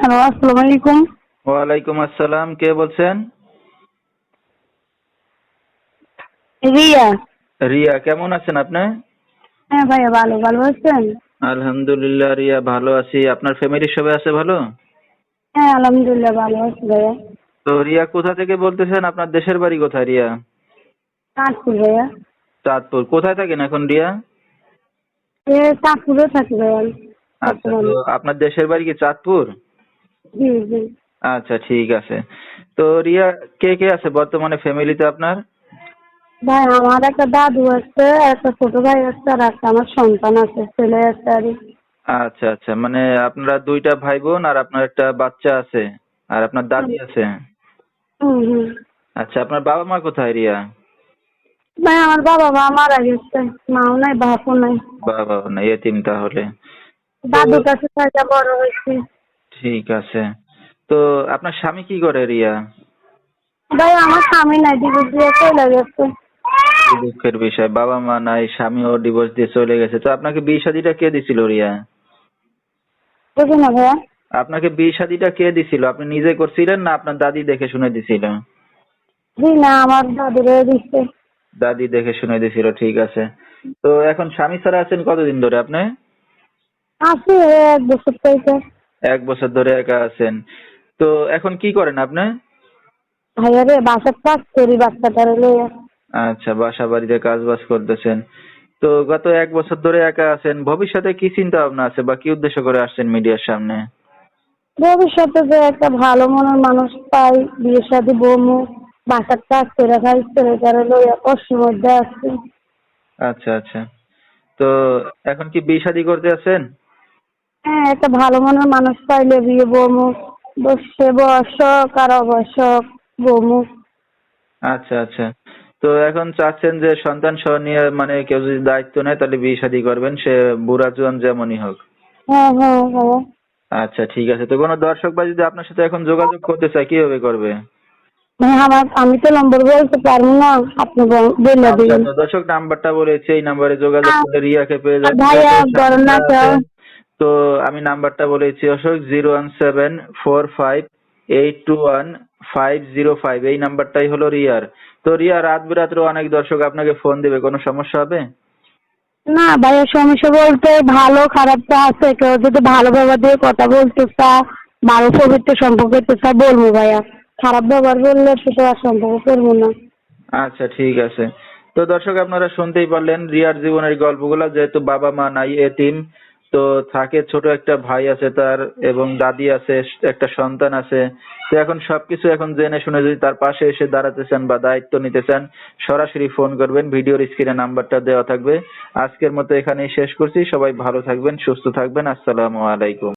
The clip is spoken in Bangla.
হ্যালো আসসালামু আলাইকুম। ওয়ালাইকুম আসসালাম কে বলছেন? রিয়া। রিয়া কেমন আছেন আপনি? হ্যাঁ ভাইয়া ভালো ভালো আছেন? আলহামদুলিল্লাহ রিয়া ভালো আছি। আপনার ফ্যামিলির সবাই আছে ভালো? হ্যাঁ আলহামদুলিল্লাহ ভালো আছি ভাইয়া। তো রিয়া কোথা থেকে বলতেছেন? আপনার দেশের বাড়ি কোথায় রিয়া? চাঁদপুর ভাইয়া। চাঁদপুর। কোথায় থাকেন এখন রিয়া? চাঁদপুরে থাকি ভাইয়া। আচ্ছা তো আপনার দেশের বাড়ি কি চাঁদপুর? আচ্ছা ঠিক আছে। তো রিয়া কে কে আছে বর্তমানে ফ্যামিলিতে আপনার? ভাই আমার একটা দাদু আছে একটা ছোট ভাই আছে আর একটা আমার সন্তান আছে ছেলে আছে আর আচ্ছা আচ্ছা মানে আপনারা দুইটা ভাই বোন আর আপনার একটা বাচ্চা আছে আর আপনার দাদি আছে? হুম হুম। আচ্ছা আপনার বাবা মা কোথায় রিয়া? ভাই আমার বাবা মা মারা গেছে মাও নাই বাপও নাই। বাবা না এতিম তাহলে। দাদুর কাছে থাকা বড় হয়েছে। ঠিক আছে। তো আপনার স্বামী কি করে রিয়া? ভাই আমার স্বামী নাই দিদি দিয়ে চলে গেছে। কি দুঃখের বিষয় বাবা মা নাই স্বামীও ডিভোর্স দিয়ে চলে গেছে। তো আপনাকে বিয়ে শাদিটা কে দিছিল রিয়া? বুঝি না ভাইয়া। আপনাকে বিয়ে শাদিটা কে দিছিল? আপনি নিজে করছিলেন না আপনার দাদি দেখে শুনে দিছিল? জি না আমার দাদুরে দিচ্ছে দাদি দেখে শুনে দিছিল ঠিক আছে। তো এখন স্বামী ছাড়া আছেন কতদিন ধরে আপনি? আছি এক বছর থেকে। এক বছর ধরে একা আছেন। তো এখন কি করেন আপনি? ভাইয়া রে বাসার কাজ করি বাচ্চাটারে লইয়া আচ্ছা বাসা বাড়িতে কাজ বাজ করতেছেন। তো গত এক বছর ধরে একা আছেন ভবিষ্যতে কি চিন্তা ভাবনা আছে বা কি উদ্দেশ্য করে আসছেন মিডিয়ার সামনে? ভবিষ্যতে যে একটা ভালো মনের মানুষ পাই বিয়ে শাদী বমু বাসার কাজ করে খাই ছেলেটারে লইয়া কষ্টের মধ্যে আছি। আচ্ছা আচ্ছা। তো এখন কি বিয়ে শাদী করতে আছেন? হ্যাঁ একটা ভালো মনের মানুষ পাইলে বিয়ে বমু। বসে বয়সক আর অবয়সক বমু। আচ্ছা আচ্ছা। তো এখন চাচ্ছেন যে সন্তান সহ নিয়ে মানে কেউ যদি দায়িত্ব নেয় তাহলে বিয়ে শাদী করবেন। সে বুড়া জোয়ান যেমনই হোক। হ্যাঁ হ্যাঁ হ্যাঁ। আচ্ছা ঠিক আছে। তো কোনো দর্শক বা যদি আপনার সাথে এখন যোগাযোগ করতে চায় কীভাবে করবে? হ্যাঁ আমার আমি তো নম্বর বলতে পারব না। আপনি বলে আচ্ছা, দিন দর্শক নাম্বারটা বলেছে। এই নাম্বারে যোগাযোগ করলে রিয়াকে পেয়ে যাবেন। ভাইয়া করেন না তো আমি নাম্বারটা বলেছি Ashok zero one seven four five eight two one five zero five. এই নাম্বারটাই হলো রিয়ার। তো রিয়া রাত বিরাত্রে অনেক দর্শক আপনাকে ফোন দিবে কোনো সমস্যা হবে? না ভাইয়া সমস্যা বলতে ভালো খারাপ তো আছে। কেউ যদি ভালো ব্যবহার দিয়ে কথা বলতে চায় ভালো পবিত্র সম্পর্ক করতে চায় বলব ভাইয়া। খারাপ ব্যবহার বললে সেটা আর সম্পর্ক করব না। আচ্ছা ঠিক আছে। তো দর্শক আপনারা শুনতেই পারলেন রিয়ার জীবনের গল্পগুলো যেহেতু বাবা মা নাই এতিম। তো থাকে ছোট একটা ভাই আছে তার এবং দাদি আছে, একটা সন্তান আছে। তো এখন সবকিছু এখন জেনে শুনে যদি তার পাশে এসে দাঁড়াতে চান বা দায়িত্ব নিতে চান, সরাসরি ফোন করবেন। ভিডিওর স্ক্রিনে নাম্বারটা দেওয়া থাকবে। আজকের মতো এখানেই শেষ করছি। সবাই ভালো থাকবেন, সুস্থ থাকবেন। আসসালামু আলাইকুম।